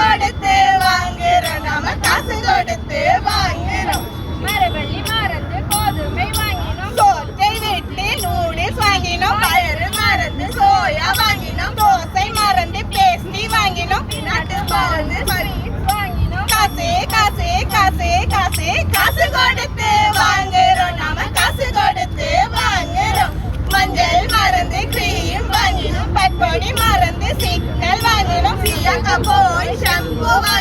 கொடுத்து வாங்குறோம் நாம காசு கொடுத்து வாங்குறோம் மரவள்ளி மறந்து கோதுமை வாங்கினோம். சோத்தை விட்டு நூடுல்ஸ் வாங்கினோம். பயிறு மறந்து சோயா வாங்கினோம். தோசை மறந்து பேஸ்டி வாங்கினோம். நட்டு மறந்து வாங்கினோம். காசு காசு காசு காசு காசு கொடுத்து வாங்குறோம் நாம காசு கொடுத்து வாங்குறோம் மஞ்சள் மறந்து கிரீம் வாங்கினோம். பட்பொடி மறந்து சிக்னல் வாங்கினோம். சீயா கபோ Boba.